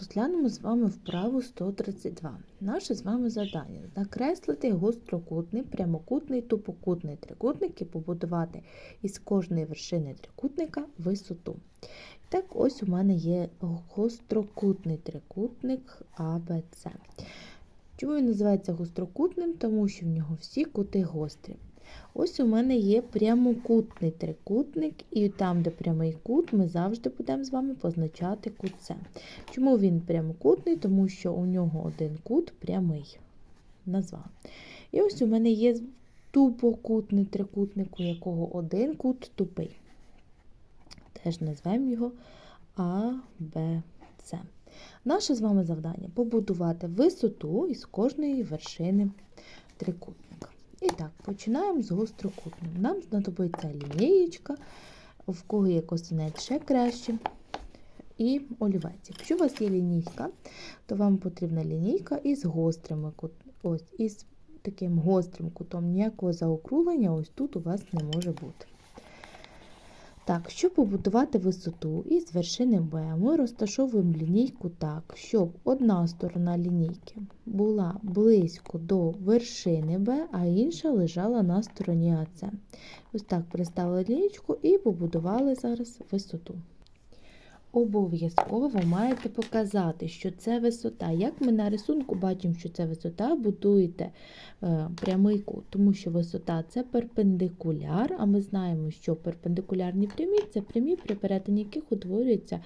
Розглянемо з вами вправу 132. Наше з вами завдання накреслити гострокутний, прямокутний, тупокутний трикутник і побудувати із кожної вершини трикутника висоту. Так, ось у мене є гострокутний трикутник АБЦ. Чому він називається гострокутним? Тому що в нього всі кути гострі. Ось у мене є прямокутний трикутник, і там, де прямий кут, ми завжди будемо з вами позначати кут С. Чому він прямокутний? Тому що у нього один кут прямий. Назва. І ось у мене є тупокутний трикутник, у якого один кут тупий. Теж назвемо його А, Б, С. Наше з вами завдання побудувати висоту із кожної вершини трикутника. Так, починаємо з гострокутним. Нам знадобиться лінієчка, в кого є косинець ще краще, і олівець. Якщо у вас є лінійка, то вам потрібна лінійка із гострими. Ось, із таким гострим кутом. Ніякого заокруглення ось тут у вас не може бути. Так, щоб побудувати висоту із вершини Б, ми розташовуємо лінійку так, щоб одна сторона лінійки була близько до вершини Б, а інша лежала на стороні АЦ. Ось так приставили лінійку і побудували зараз висоту. Обов'язково маєте показати, що це висота. Як ми на рисунку бачимо, що це висота, будуєте е, прямий кут, тому що висота це перпендикуляр, а ми знаємо, що перпендикулярні прямі це прямі, при перетині яких утворюється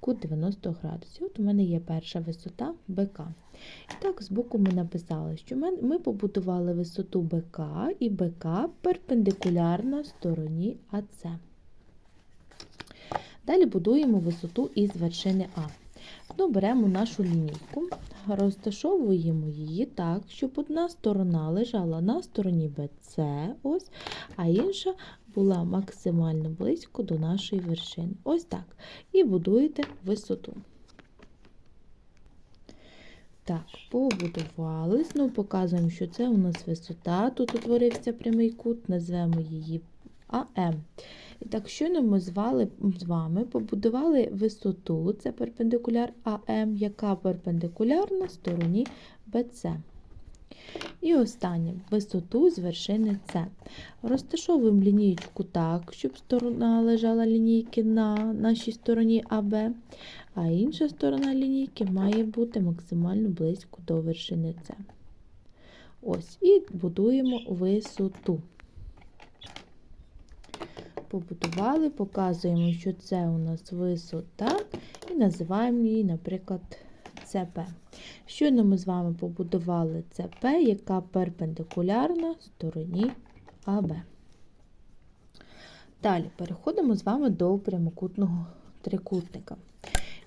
кут 90 градусів. От у мене є перша висота БК. І так, збоку ми написали, що ми побудували висоту БК і БК перпендикулярна стороні АЦ. Далі будуємо висоту із вершини А. Ну, Беремо нашу лінійку, розташовуємо її так, щоб одна сторона лежала на стороні BC, ось, а інша була максимально близько до нашої вершини. Ось так. І будуєте висоту. Так, побудували. Знову показуємо, що це у нас висота. Тут утворився прямий кут, назвемо її АМ. І так, щойно ми звали, з вами побудували висоту, це перпендикуляр АМ, яка перпендикулярна стороні BC. І останнє висоту з вершини С. Розташовуємо лінієчку так, щоб сторона лежала лінійки на нашій стороні АБ, а інша сторона лінійки має бути максимально близько до вершини С. Ось, і будуємо висоту побудували, показуємо, що це у нас висота, і називаємо її, наприклад, ЦП. Щойно ми з вами побудували ЦП, яка перпендикулярна стороні АБ. Далі переходимо з вами до прямокутного трикутника.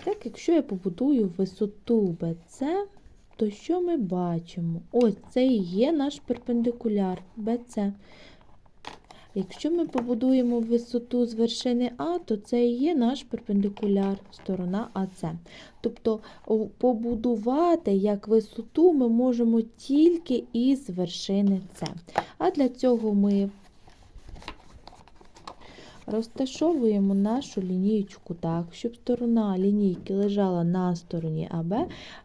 Так, якщо я побудую висоту BC, то що ми бачимо? Ось це і є наш перпендикуляр BC. Якщо ми побудуємо висоту з вершини А, то це і є наш перпендикуляр, сторона АС. Тобто побудувати як висоту ми можемо тільки із вершини С. А для цього ми розташовуємо нашу лінієчку так, щоб сторона лінійки лежала на стороні АБ,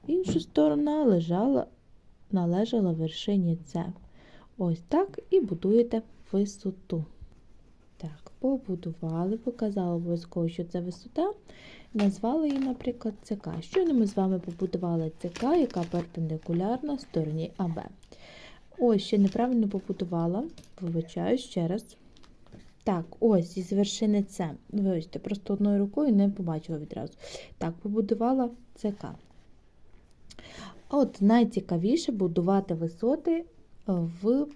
інша сторона лежала, належала вершині С. Ось так і будуєте висоту. Так, побудували, показали обов'язково, що це висота. Назвали її, наприклад, ЦК. Щойно ми з вами побудували ЦК, яка перпендикулярна стороні АБ. Ось, ще неправильно побудувала. Вибачаю ще раз. Так, ось із вершини С. Вибачте, просто одною рукою не побачила відразу. Так, побудувала ЦК. От найцікавіше будувати висоти в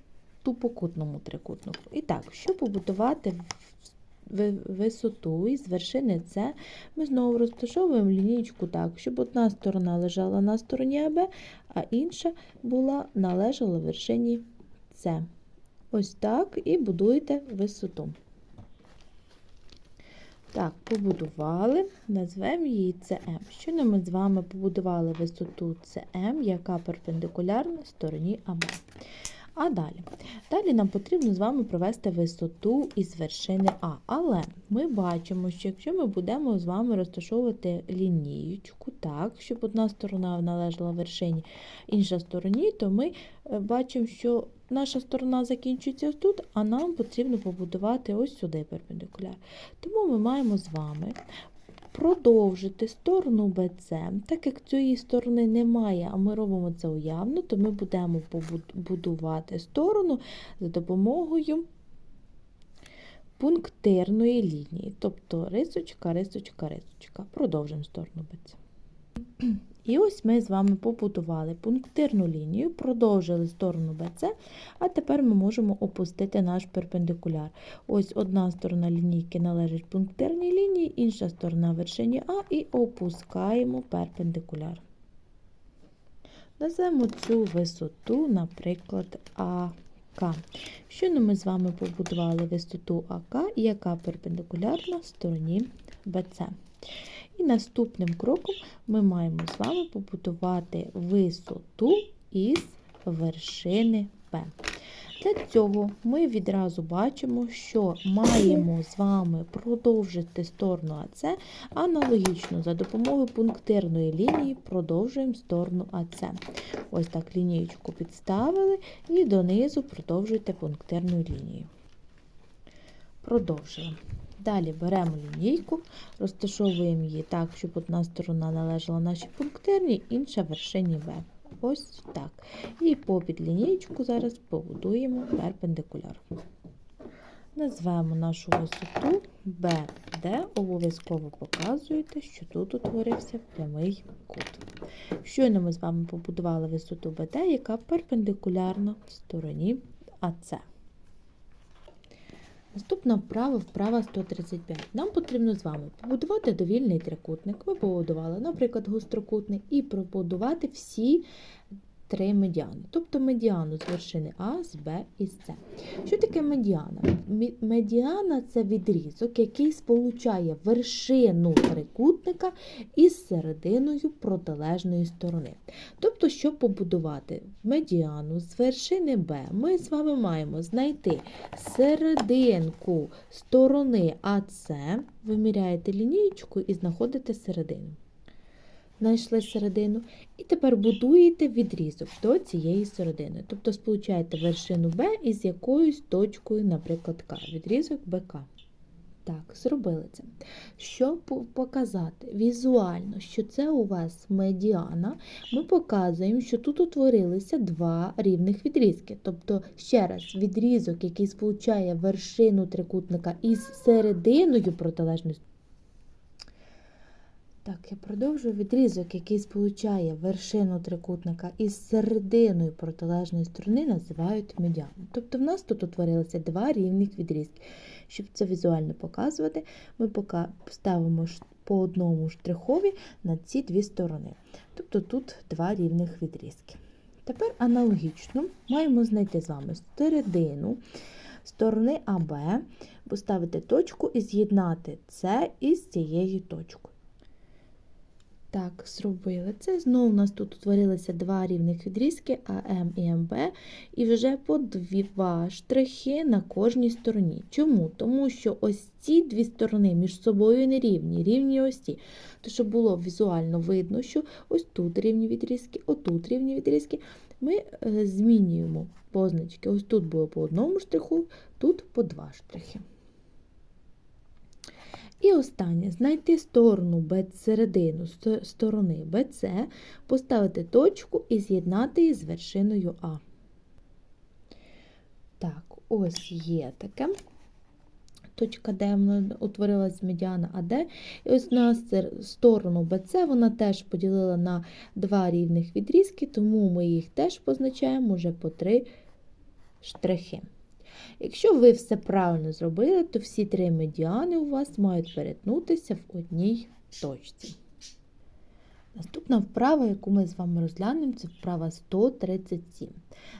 тупокутному трикутнику. І так, щоб побудувати висоту із вершини С, ми знову розташовуємо лінійку так, щоб одна сторона лежала на стороні АБ, а інша була належала вершині С. Ось так і будуєте висоту. Так, побудували, назвемо її CM. Щойно ми з вами побудували висоту CM, яка перпендикулярна стороні АБ. А далі. Далі нам потрібно з вами провести висоту із вершини А. Але ми бачимо, що якщо ми будемо з вами розташовувати лінієчку, так, щоб одна сторона належала вершині, інша стороні, то ми е, бачимо, що наша сторона закінчується тут, а нам потрібно побудувати ось сюди перпендикуляр. Тому ми маємо з вами продовжити сторону BC. Так як цієї сторони немає, а ми робимо це уявно, то ми будемо будувати сторону за допомогою пунктирної лінії. Тобто рисочка, рисочка, рисочка. Продовжимо сторону BC. І ось ми з вами побудували пунктирну лінію, продовжили сторону BC, а тепер ми можемо опустити наш перпендикуляр. Ось одна сторона лінійки належить пунктирній лінії, інша сторона вершині А і опускаємо перпендикуляр. Назвемо цю висоту, наприклад, АК. Щойно ми з вами побудували висоту АК, яка перпендикулярна стороні BC. І наступним кроком ми маємо з вами побудувати висоту із вершини П. Для цього ми відразу бачимо, що маємо з вами продовжити сторону АЦ, аналогічно за допомогою пунктирної лінії продовжуємо сторону АЦ. Ось так лінієчку підставили і донизу продовжуйте пунктирну лінію. Продовжуємо. Далі беремо лінійку, розташовуємо її так, щоб одна сторона належала нашій пунктирній, інша вершині В. Ось так. І попід лінійку зараз побудуємо перпендикуляр. Назвемо нашу висоту BD, обов'язково показуєте, що тут утворився прямий кут. Щойно ми з вами побудували висоту BD, яка перпендикулярна стороні АЦ. Наступна вправа, вправа 135. Нам потрібно з вами побудувати довільний трикутник. Ми побудували, наприклад, гострокутник, і побудувати всі три медіани. Тобто медіану з вершини А, з Б і з С. Що таке медіана? Медіана це відрізок, який сполучає вершину трикутника із серединою протилежної сторони. Тобто, щоб побудувати медіану з вершини Б, ми з вами маємо знайти серединку сторони АС, виміряєте лінієчку і знаходите середину знайшли середину, і тепер будуєте відрізок до цієї середини. Тобто сполучаєте вершину Б із якоюсь точкою, наприклад, К, відрізок БК. Так, зробили це. Щоб показати візуально, що це у вас медіана, ми показуємо, що тут утворилися два рівних відрізки. Тобто, ще раз, відрізок, який сполучає вершину трикутника із серединою протилежної так, я продовжую відрізок, який сполучає вершину трикутника із серединою протилежної сторони, називають медіаном. Тобто в нас тут утворилися два рівних відрізки. Щоб це візуально показувати, ми ставимо по одному штрихові на ці дві сторони. Тобто тут два рівних відрізки. Тепер аналогічно маємо знайти з вами середину сторони АБ, поставити точку і з'єднати це із цією точкою. Так, зробили це. Знову у нас тут утворилися два рівних відрізки АМ і МБ, і вже по два штрихи на кожній стороні. Чому? Тому що ось ці дві сторони між собою не рівні, рівні ось. То, щоб було візуально видно, що ось тут рівні відрізки, отут рівні відрізки, ми е, змінюємо позначки. Ось тут було по одному штриху, тут по два штрихи. І останнє знайти сторону Б, середину сторони BC, поставити точку і з'єднати її з вершиною А. Так, ось є таке. Точка Д утворилась медіана АД. І ось на сторону BC вона теж поділила на два рівних відрізки, тому ми їх теж позначаємо вже по три штрихи. Якщо ви все правильно зробили, то всі три медіани у вас мають перетнутися в одній точці. Наступна вправа, яку ми з вами розглянемо, це вправа 137.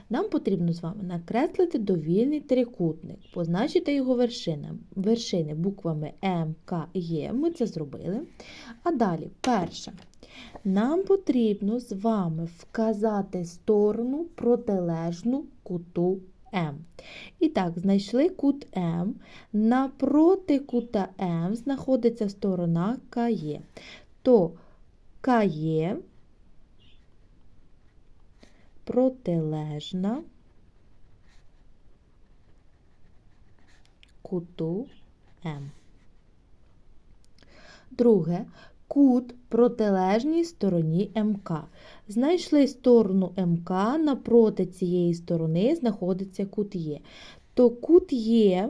Нам потрібно з вами накреслити довільний трикутник, позначити його вершини, вершини буквами М, К Е. Ми це зробили. А далі, перше, Нам потрібно з вами вказати сторону протилежну куту М. І так, знайшли кут М. Напроти кута М знаходиться сторона КЕ. То КЕ протилежна куту М. Друге. Кут протилежній стороні МК. Знайшли сторону МК, напроти цієї сторони знаходиться кут Є. То кут Є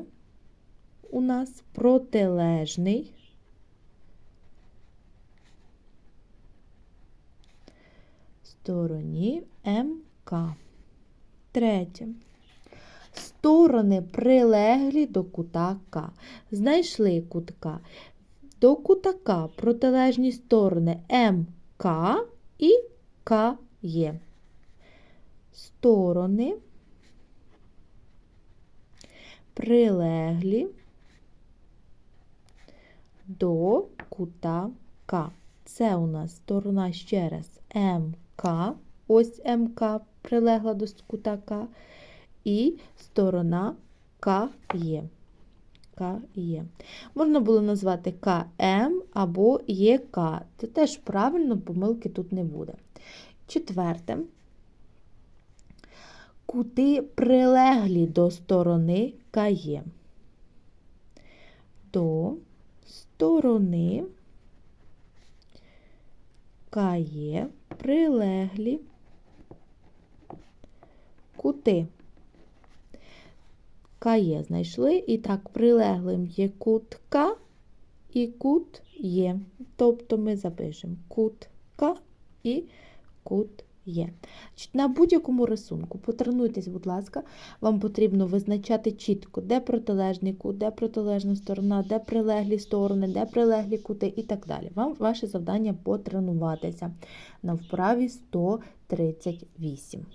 у нас протилежний стороні МК. Третє. Сторони прилеглі до кута К. Знайшли кут К. До кута К протилежні сторони МК і КЄ. Сторони прилеглі до кута К. Це у нас сторона ще раз МК. Ось МК прилегла до кута К. І сторона КЄ. КЄ. Можна було назвати КМ або ЄК. Це теж правильно, помилки тут не буде. Четверте. Кути прилеглі до сторони КЄ. До сторони КЄ прилеглі кути. КЄ знайшли, і так прилеглим є кут К і кут Є. Тобто ми запишемо кут К і кут Є. На будь-якому рисунку потренуйтесь, будь ласка, вам потрібно визначати чітко, де протилежний кут, де протилежна сторона, де прилеглі сторони, де прилеглі кути і так далі. Вам ваше завдання потренуватися на вправі 138.